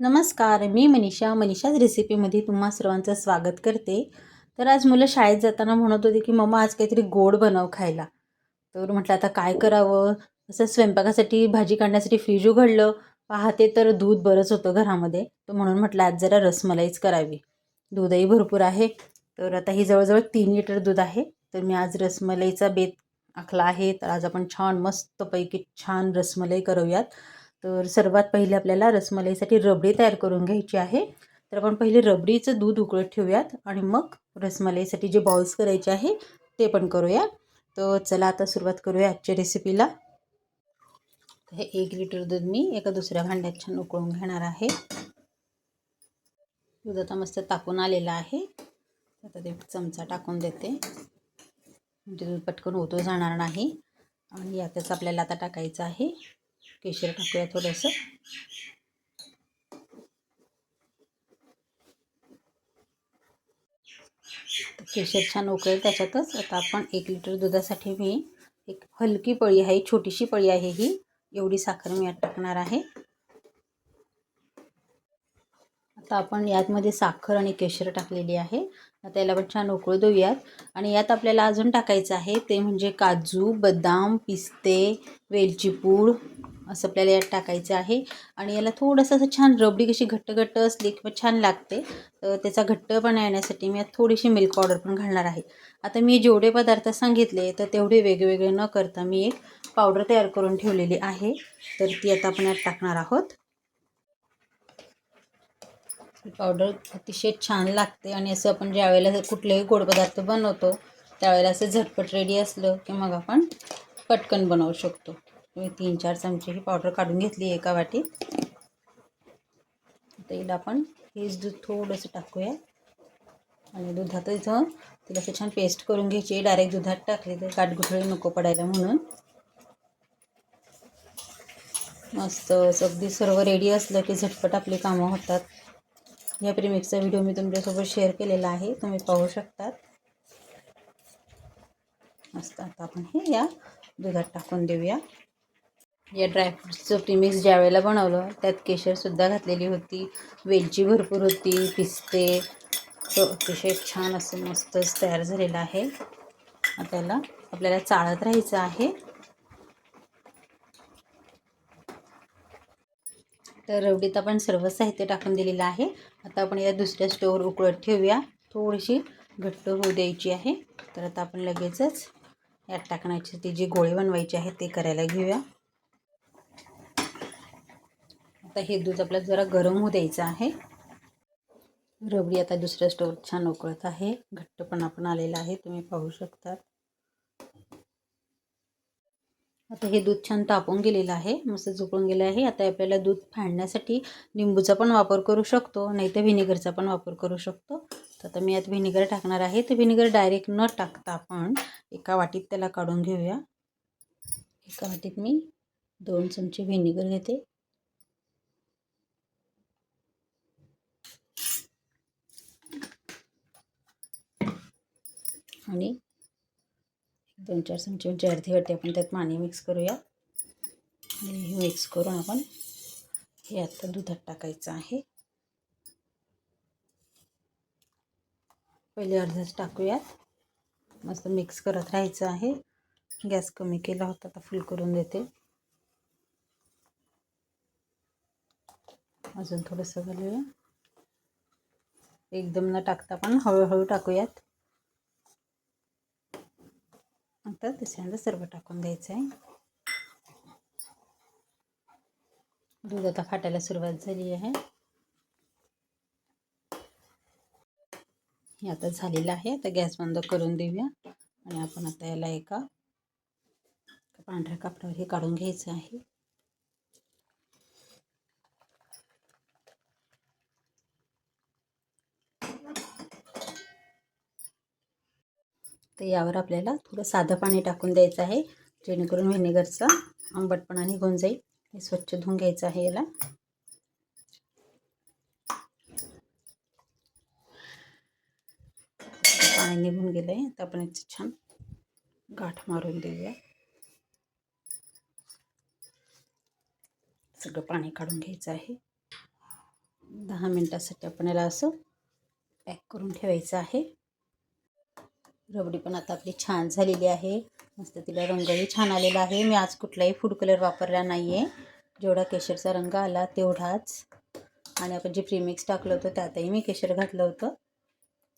नमस्कार मी मनीषा. मनीषाच रेसिपीमध्ये तुम्हा सर्वांचं स्वागत करते. तर आज मुलं शाळेत जाताना म्हणत होते की मम्मा आज काहीतरी गोड बनव खायला. तर म्हटलं आता काय करावं? असं स्वयंपाकासाठी भाजी काढण्यासाठी फ्रीज उघडलं. पाहते तर दूध बरंच होतं घरामध्ये. तर म्हणून म्हटलं आज जरा रसमलाईच करावी. दूधही भरपूर आहे. तर आता ही जवळजवळ तीन लिटर दूध आहे. तर मी आज रसमलाईचा बेत आखला आहे. तर आज आपण छान मस्तपैकी छान रसमलाई करूयात. तर सर्वात पहिले आपल्याला रसमलाईसाठी रबडी तयार करून घ्यायची आहे. तर आपण पहिले रबडीचं दूध उकळत ठेवूयात आणि मग रसमलाईसाठी जे बॉल्स करायचे आहे ते पण करूया तर चला आता सुरुवात करूया आजच्या रेसिपीला हे एक लिटर दूध मी एका दुसऱ्या भांड्यात छान उकळून घेणार आहे. दूध आता मस्त तापून आलेलं आहे. आता ते चमचा टाकून देते. म्हणजे दूध पटकन होतो जाणार नाही. आणि यातच आपल्याला आता टाकायचं आहे. केशर टाकूया थोडंसं. केशर छान उकळेल त्याच्यातच. आता आपण एक लिटर दुधासाठी मी एक हलकी पळी आहे छोटीशी पळी आहे ही. एवढी साखर मी यात टाकणार आहे. आता आपण यातमध्ये साखर आणि केशर टाकलेली आहे. आता याला पण छान उकळू देऊयात. आणि यात आपल्याला अजून टाकायचं आहे ते म्हणजे काजू बदाम पिस्ते वेलची पूड असं आपल्याला यात टाकायचं आहे. आणि याला थोडंसं असं छान रबडी कशी घट्ट घट्ट असली किंवा छान लागते तर त्याचा घट्टपणा येण्यासाठी मी यात थोडीशी मिल्क पावडर पण घालणार आहे. आता मी जेवढे पदार्थ सांगितले तर तेवढे वेगवेगळे न करता मी एक पावडर तयार करून ठेवलेली आहे. तर ती आता आपण यात टाकणार आहोत. पावडर अतिशय छान लागते आणि असं आपण ज्यावेळेला कुठलेही गोड पदार्थ बनवतो त्यावेळेला असं झटपट रेडी असलं की मग आपण पटकन बनवू शकतो. मी तीन चार चमचे ही पावडर काढून घेतली एका वाटीत. आता हिला आपण हेच दूध थोडंसं टाकूया. आणि दुधात इथं तिला असं छान पेस्ट करून घ्यायची. डायरेक्ट दुधात टाकली तर काटगुठळी नको पडायला म्हणून. मस्त अगदी सर्व रेडी असलं की झटपट आपली कामं होतात. या प्रिमिक्सचा व्हिडिओ मी तुमच्यासोबत शेअर केलेला आहे. तुम्ही पाहू शकतात. मस्त. आता आपण हे या दुधात टाकून देऊया. या ड्रायफ्रूटचं प्रीमिक्स ज्या वेळेला बनवलं त्यात केशरसुद्धा घातलेली होती. वेलची भरपूर होती पिस्ते. तो अतिशय छान असं मस्तच तयार झालेलं आहे. त्याला आपल्याला चाळत राहायचं आहे. तर रवडीत आपण सर्व साहित्य टाकून दिलेलं आहे. आता आपण या दुसऱ्या स्टोवर उकळत ठेवूया. थोडीशी घट्ट होऊ द्यायची आहे. तर आता आपण लगेचच यात टाकण्याची ती जी गोळी बनवायची आहे ते करायला घेऊया. आता हे दूध आपल्याला जरा गरम होऊ द्यायचं आहे. रबडी आता दुसऱ्या स्टोवर छान उकळत आहे. घट्टपणा पण आलेला आहे तुम्ही पाहू शकतात. आता हे दूध छान तापून गेलेलं आहे मस्त झुकून गेलं आहे. आता आपल्याला दूध फाडण्यासाठी लिंबूचा पण वापर करू शकतो नाही तर व्हिनेगरचा पण वापर करू शकतो. तर आता मी यात व्हिनेगर टाकणार आहे. तर व्हिनेगर डायरेक्ट न टाकता आपण एका वाटीत त्याला काढून घेऊया. एका वाटीत मी दोन चमचे व्हिनेगर घेते. आणि दोन चार चमचे म्हणजे अर्धी वाटी आपण त्यात पाणी मिक्स करूया. आणि हे मिक्स करून आपण हे आता दुधात टाकायचं आहे. पहिले अर्धच टाकूयात. मस्त मिक्स करत राहायचं आहे. गॅस कमी केला होता आता फुल करून देते. अजून थोडंसं घालूया. एकदम न टाकता पण हळूहळू टाकूयात. आता तिसऱ्यांदा सर्व टाकून द्यायचं आहे दूध आता फाटायला सुरुवात झाली आहे. हे आता झालेलं आहे आता गॅस बंद करून देऊया. आणि आपण आता याला एका पांढऱ्या कापडावर हे काढून घ्यायचं आहे. तर यावर आपल्याला थोडं साधं पाणी टाकून द्यायचं आहे जेणेकरून व्हिनेगरचा आंबटपणा निघून जाईल. हे स्वच्छ धुवून घ्यायचं आहे याला. पाणी निघून गेलं आहे आता आपण याचं छान गाठ मारून देऊया. सगळं पाणी काढून घ्यायचं आहे. दहा मिनटासाठी आपण याला असं पॅक करून ठेवायचं आहे. रबडी पण आता आपली छान झालेली आहे. मस्त तिला रंगही छान आलेला आहे. मी आज कुठलाही फूड कलर वापरला नाही आहे जेवढा केशरचा रंग आला तेवढाच. आणि आपण जे प्रीमिक्स टाकलं होतं त्यातही मी केशर घातलं होतं.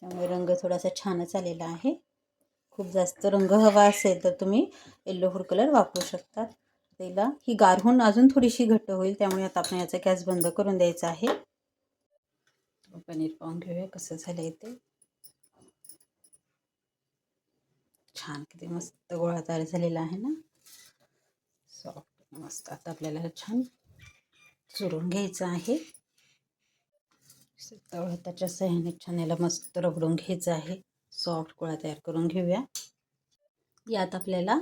त्यामुळे रंग थोडासा छानच आलेला आहे. खूप जास्त रंग हवा असेल तर तुम्ही येल्लो फूड कलर वापरू शकता तिला ही गारहून अजून थोडीशी घट्ट होईल त्यामुळे आता आपण याचा गॅस बंद करून द्यायचा आहे. पनीर पाहून घेऊया कसं झालं आहे ते. छान किती मस्त गोळा तयार झालेला आहे ना? सॉफ्ट मस्त. आता आपल्याला छान चुरून घ्यायचं आहे. त्याच्या सह्याने छान याला मस्त रगडून घ्यायचं आहे. सॉफ्ट गोळा तयार करून घेऊया. यात आपल्याला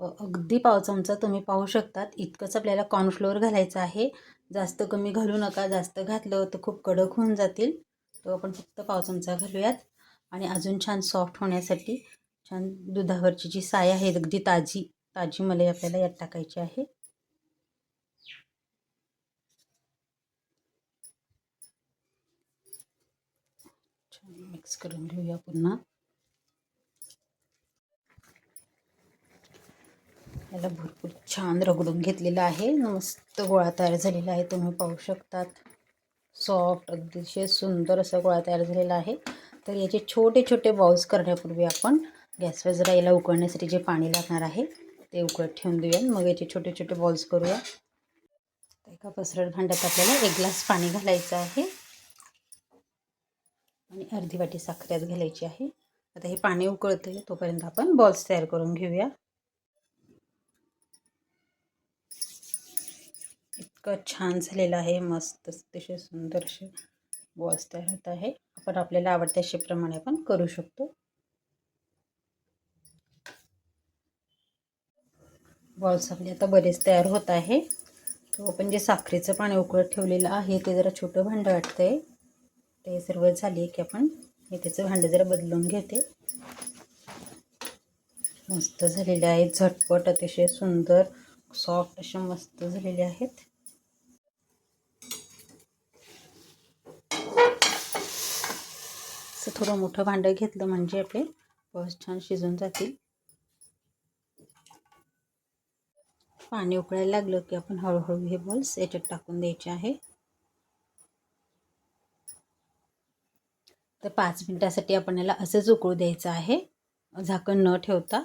अगदी पाव चमचा तुम्ही पाहू शकतात. इतकंच आपल्याला कॉर्नफ्लोअर घालायचं आहे. जास्त कमी घालू नका. जास्त घातलं तर खूप कडक होऊन जातील. तो आपण फक्त पाव चमचा घालूयात. आणि अजून छान सॉफ्ट होण्यासाठी छान दुधावरची जी साय आहे अगदी ताजी ताजी मलाई आपल्याला यात टाकायची आहे. मिक्स करून घेऊया पुन्हा. याला भरपूर छान रगडून घेतलेलं आहे. मस्त गोळा तयार झालेला आहे तुम्ही पाहू शकतात. सॉफ्ट अतिशय सुंदर असा गोळा तयार झालेला आहे. तर याचे छोटे छोटे बॉल्स करण्यापूर्वी आपण गॅसवर जरा याला उकळण्यासाठी जे पाणी लागणार आहे ते उकळत ठेवून देऊया. मग याचे छोटे छोटे बॉल्स करूया. एका पसरट भांड्यात आपल्याला एक ग्लास पाणी घालायचं आहे. आणि अर्धी वाटी साखर यात घालायची आहे. आता हे पाणी उकळते तोपर्यंत आपण बॉल्स तयार करून घेऊया. इतकं छान झालेलं आहे मस्त अतिशय सुंदर असे बॉल्स तयार होत आहे. आपण आपल्याला आवडत्या शेप्रमाणे आपण करू शकतो. बॉल्स आपले आता बरेच तयार होत आहे. तो आपण जे साखरेचं पाणी उकळत ठेवलेलं आहे ते जरा छोटं भांडं वाटतंय. ते सर्व झाले की आपण हे त्याचं भांडं जरा बदलून घेते. मस्त झालेले आहेत झटपट अतिशय सुंदर सॉफ्ट असे मस्त झालेले आहेत. असं थोडं मोठं भांडं घेतलं म्हणजे आपले बस छान शिजून जातील. पाणी उकळायला लागलं की आपण हळूहळू हे बॉल्स याच्यात टाकून द्यायचे आहे. तर पाच मिनटासाठी आपण याला असंच उकळू द्यायचं आहे. झाकण न ठेवता.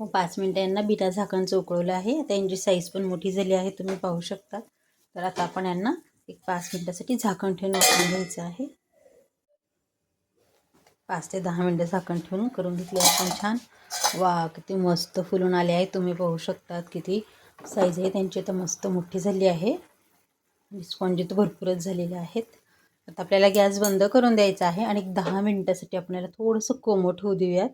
मग पाच मिनटं यांना बिना झाकणचं उकळवलं आहे. आता यांची साईज पण मोठी झाली आहे तुम्ही पाहू शकता. तर आता आपण यांना एक पाच मिनटासाठी झाकण ठेवून उकळून घ्यायचं आहे. पाच ते दहा मिनटं झाकण ठेवून करून घेतले. आपण छान वा किती मस्त फुलून आले आहे. तुम्ही पाहू शकतात किती साईज आहे. त्यांची तर मस्त मोठी झाली आहे. स्पॉन्जी तर भरपूरच झालेले आहेत. आता आपल्याला गॅस बंद करून द्यायचा आहे आणि दहा मिनटासाठी आपल्याला थोडंसं कोमट होऊ देऊयात.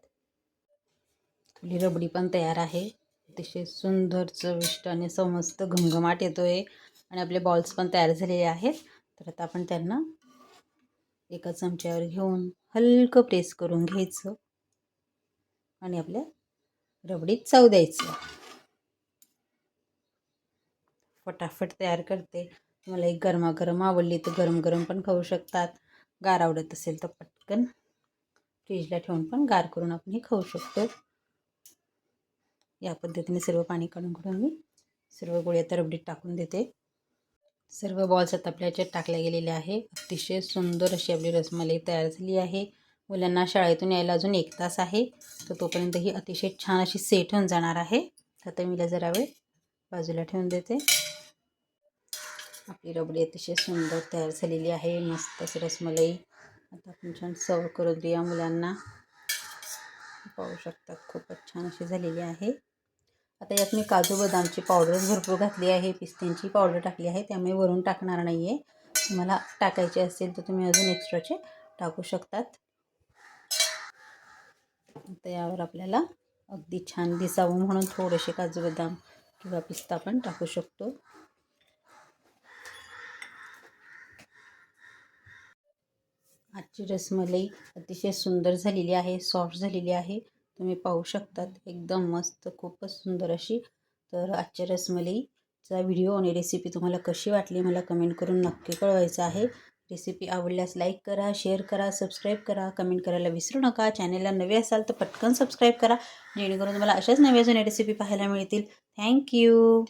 थोडी रबडी पण तयार आहे. अतिशय सुंदर चविष्ट आणि समस्त घमघमाट येतो आहे आणि आपले बॉल्स पण तयार झालेले आहेत. तर आता आपण त्यांना एका चमच्यावर घेऊन हलकं प्रेस करून घ्यायचं. आणि आपल्या रबडीत चव द्यायचं. फटाफट तयार करते. मला एक गरमागरम आवडली तर गरम गरम पण खाऊ शकतात. गार आवडत असेल तर पटकन फ्रीजला ठेवून पण गार करून आपण हे खाऊ शकतो. या पद्धतीने सर्व पाणी काढून काढून मी सर्व गोळ्या तरबडीत टाकून देते. सर्व बॉल्स आता आपल्या याच्यात टाकल्या गेलेले आहे अतिशय सुंदर अशी आपली रसमलाई तयार झाली आहे. मुलांना शाळेतून यायला अजून एक तास आहे. तर तोपर्यंत ही अतिशय छान अशी सेट होऊन जाणार आहे. आता मीला जरा वेळ बाजूला ठेवून देते. आपली रबडी अतिशय सुंदर तयार झालेली आहे. मस्त अशी रसमलाई. आता आपण छान सर्व करून देऊया मुलांना. पाहू शकतात खूपच छान अशी झालेली आहे. आता यात मी काजू बदामची पावडर भरपूर घातली आहे पिस्त्यांची पावडर टाकली आहे त्यामुळे वरून टाकणार नाही आहे तुम्हाला टाकायचे असेल तर तुम्ही अजून एक्स्ट्राचे टाकू शकतात. आता यावर आपल्याला अगदी छान दिसावं म्हणून थोडेसे काजू बदाम किंवा पिस्ता पण टाकू शकतो. आजची रसमलाई अतिशय सुंदर झालेली आहे सॉफ्ट झालेली आहे. तुम्ही पाहू शकतात. एकदम मस्त खूपच सुंदर अशी. तर आजच्या रसमलाईचा व्हिडिओ आणि रेसिपी तुम्हाला कशी वाटली मला कमेंट करून नक्की कळवायचं आहे. रेसिपी आवडल्यास लाईक करा शेअर करा सबस्क्राईब करा. कमेंट करायला विसरू नका. चॅनलला नवे असाल तर पटकन सबस्क्राईब करा. जेणेकरून तुम्हाला अशाच नव्या जुन्या रेसिपी पाहायला मिळतील. थँक्यू